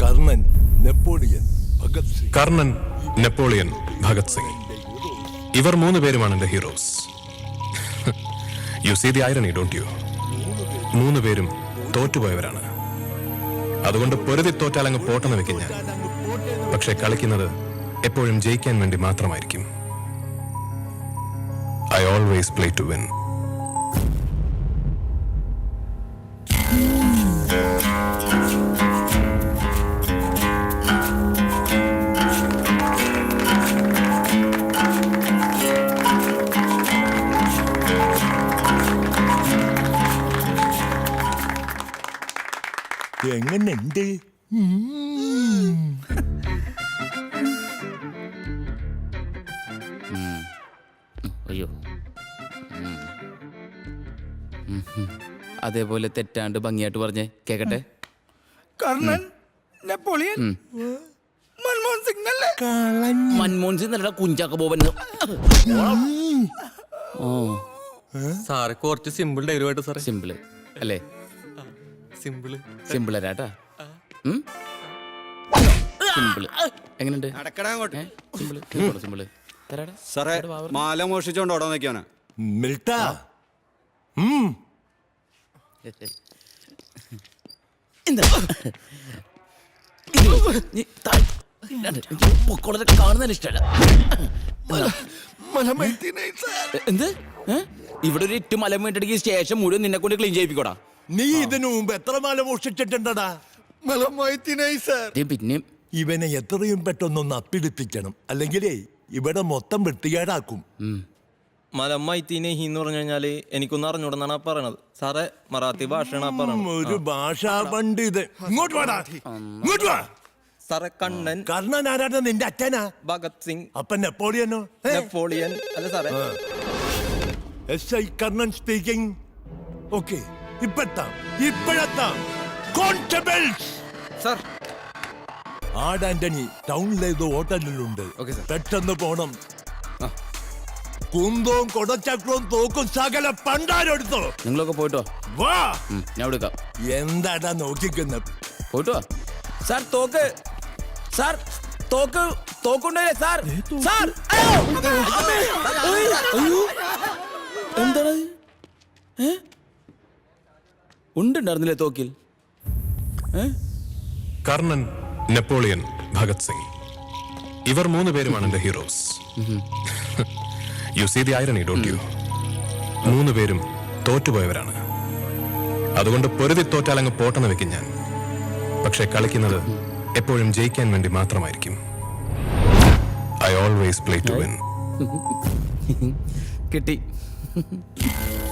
Karnan Napoleon Bhagat Singh. Karnan Napoleon Bhagat Singh. ഇവർ മൂന്ന് പേരുമാണ് എന്റെ heroes. You see the irony don't you മൂന്ന് പേരും. തോറ്റുപോയവരാണ്. അതുകൊണ്ട് പൊരുതി തോറ്റാൽ അങ്ങ് പോട്ടെന്ന് വെക്കും ഞാൻ പക്ഷെ കളിക്കുന്നത് എപ്പോഴും ജയിക്കാൻ വേണ്ടി മാത്രമായിരിക്കും. I always play to win എങ്ങനെയുണ്ട് അയ്യോ. അതേപോലെ തെറ്റാണ്ട് ഭംഗിയായിട്ട് പറഞ്ഞേ. കേക്കട്ടെ? കർണൻ നെപ്പോളിയൻ? മൻമോഹൻ സിംഗ് അല്ലേ മൻമോഹൻ സിംഗ് നല്ല കുഞ്ചാക്ക ബോബൻ. സാറെ കുറച്ച് സിമ്പിൾ ഡയലോഗായിട്ട് സാറേ. സിമ്പിൾ. അല്ലേ? സിമ്പിൾ. സിമ്പിൾ അരാട്ടാ സിമ്പിൾ. എങ്ങനെയുണ്ട് നടക്കടാ അങ്ങോട്ട്. ഏ? സിമ്പിൾ. Simple simple. തരാടാ. സാറേ മാല മോഷിച്ചോണ്ട് ഓടാൻ നിൽക്കാണ് മിൽട്ട. എന്താ? നീ താഴ്. എനിക്ക് പൊക്കോളത്തെ കാണുന്നതിന് ഇഷ്ടമല്ല. എന്ത്? ഇവിടെ ഒരു ഇറ്റ് മലം വീട്ടിടയ്ക്ക് സ്റ്റേഷൻ മുഴുവൻ നിന്നെ കൊണ്ട് ക്ലീൻ ചെയ്യിപ്പിക്കോടാ. നീ ഇതിനു മുമ്പ് എത്ര മാല മോഷിച്ചിട്ടുണ്ടടാ? ദേ പിന്നെയും ഇവനെ എത്രയും പെട്ടെന്നൊന്ന് അപ്പിടിപ്പിക്കണം. അല്ലെങ്കിൽ ഇവിടെ മൊത്തം വൃത്തികേടാക്കും. മലം മൈത്തീനെ ഹി എന്ന് പറഞ്ഞു കഴിഞ്ഞാൽ എനിക്കൊന്നും അറിഞ്ഞൂടെന്നാണ് ആ പറയണത്. സാറേ മറാത്തി ഭാഷയാണ് ആ പറയണത്. ഒരു ഭാഷാ പണ്ഡിത് ഇങ്ങോട്ട് വാടാ. ഇങ്ങോട്ട് വാ. സാറേ കണ്ണൻ. കർണൻ ആരാണ് നിന്റെ അച്ഛനാ? ഭഗത് സിംഗ്. അപ്പൻ നെപ്പോളിയനോ? നെപ്പോളിയൻ. അല്ല സാറേ. S I Karnan speaking. Okay. ഇപ്പെത്താം ഇപ്പോഴെത്താം. കോൺസ്റ്റബിൾസ് സർ ആഡ് ആന്റണി ടൗണിലെ ഏതോ ഹോട്ടലിലുണ്ട്. പെട്ടെന്ന് പോണം. കുന്തവും കൊടച്ചക്രവും തോക്കും സകല പണ്ടാരെടുത്തോ നിങ്ങളൊക്കെ പോയിട്ടോ? വാ. ഞാൻ എടുക്കാം എന്താടാ നോക്കിക്കുന്നത് പോയിട്ടോ? സാർ തോക്ക്. സാർ തോക്ക് തോക്കുണ്ടല്ലേ സാർ സാർ! എന്താണ് ഏ? ഉണ്ടുണ്ടായിരുന്നില്ലേ തോക്കിൽ? കർണൻ നെപ്പോളിയൻ ഭഗത് സിംഗ്. ഇവർ മൂന്ന് പേരുമാണ് എന്റെ heroes. You see the irony don't you മൂന്ന് പേരും തോറ്റുപോയവരാണ്. അതുകൊണ്ട് പൊരുതി തോറ്റാൽ അങ്ങ് പോട്ടെന്ന് വെക്കും ഞാൻ. പക്ഷെ കളിക്കുന്നത് എപ്പോഴും ജയിക്കാൻ വേണ്ടി മാത്രമായിരിക്കും. I always play to win കിട്ടി.